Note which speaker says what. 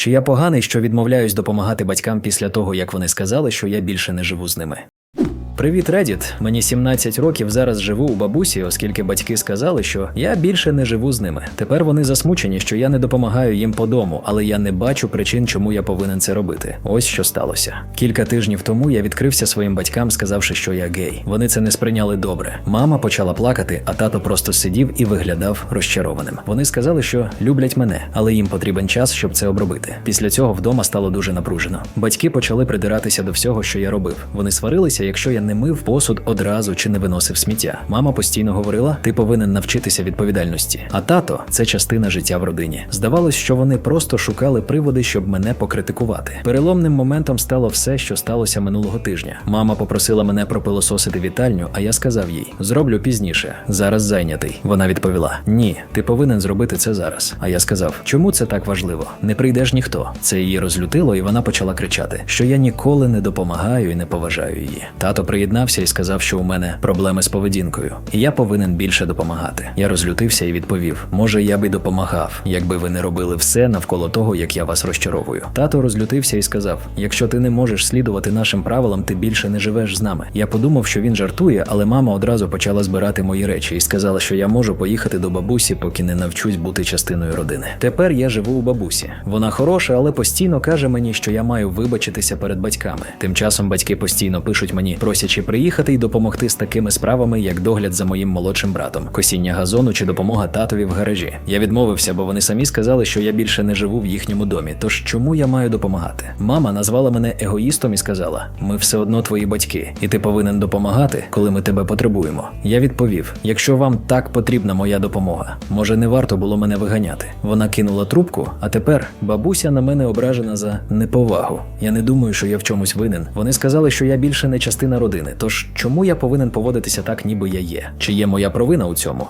Speaker 1: Чи я поганий, що відмовляюсь допомагати батькам після того, як вони сказали, що я більше не живу з ними? Привіт, Reddit. Мені 17 років зараз живу у бабусі, оскільки батьки сказали, що я більше не живу з ними. Тепер вони засмучені, що я не допомагаю їм по дому, але я не бачу причин, чому я повинен це робити. Ось що сталося. Кілька тижнів тому я відкрився своїм батькам, сказавши, що я гей. Вони це не сприйняли добре. Мама почала плакати, а тато просто сидів і виглядав розчарованим. Вони сказали, що люблять мене, але їм потрібен час, щоб це обробити. Після цього вдома стало дуже напружено. Батьки почали придиратися до всього, що я робив. Вони сварилися, якщо я не мив посуд одразу чи не виносив сміття. Мама постійно говорила: ти повинен навчитися відповідальності. А тато це частина життя в родині. Здавалось, що вони просто шукали приводи, щоб мене покритикувати. Переломним моментом стало все, що сталося минулого тижня. Мама попросила мене пропилососити вітальню, а я сказав їй: зроблю пізніше. Зараз зайнятий. Вона відповіла: Ні, ти повинен зробити це зараз. А я сказав, чому це так важливо? Не прийдеш ніхто. Це її розлютило, і вона почала кричати, що я ніколи не допомагаю і не поважаю її. Тато приєднався і сказав, що у мене проблеми з поведінкою, і я повинен більше допомагати. Я розлютився і відповів: може, я би допомагав, якби ви не робили все навколо того, як я вас розчаровую. Тато розлютився і сказав: якщо ти не можеш слідувати нашим правилам, ти більше не живеш з нами. Я подумав, що він жартує, але мама одразу почала збирати мої речі і сказала, що я можу поїхати до бабусі, поки не навчусь бути частиною родини. Тепер я живу у бабусі. Вона хороша, але постійно каже мені, що я маю вибачитися перед батьками. Тим часом батьки постійно пишуть мені, просячи приїхати і допомогти з такими справами, як догляд за моїм молодшим братом, косіння газону чи допомога татові в гаражі. Я відмовився, бо вони самі сказали, що я більше не живу в їхньому домі. Тож чому я маю допомагати? Мама назвала мене егоїстом і сказала: ми все одно твої батьки, і ти повинен допомагати, коли ми тебе потребуємо. Я відповів: якщо вам так потрібна моя допомога, може не варто було мене виганяти. Вона кинула трубку, а тепер бабуся на мене ображена за неповагу. Я не думаю, що я в чомусь винен. Вони сказали, що я більше не частина родини. Тож чому я повинен поводитися так, ніби я є? Чи є моя провина у цьому?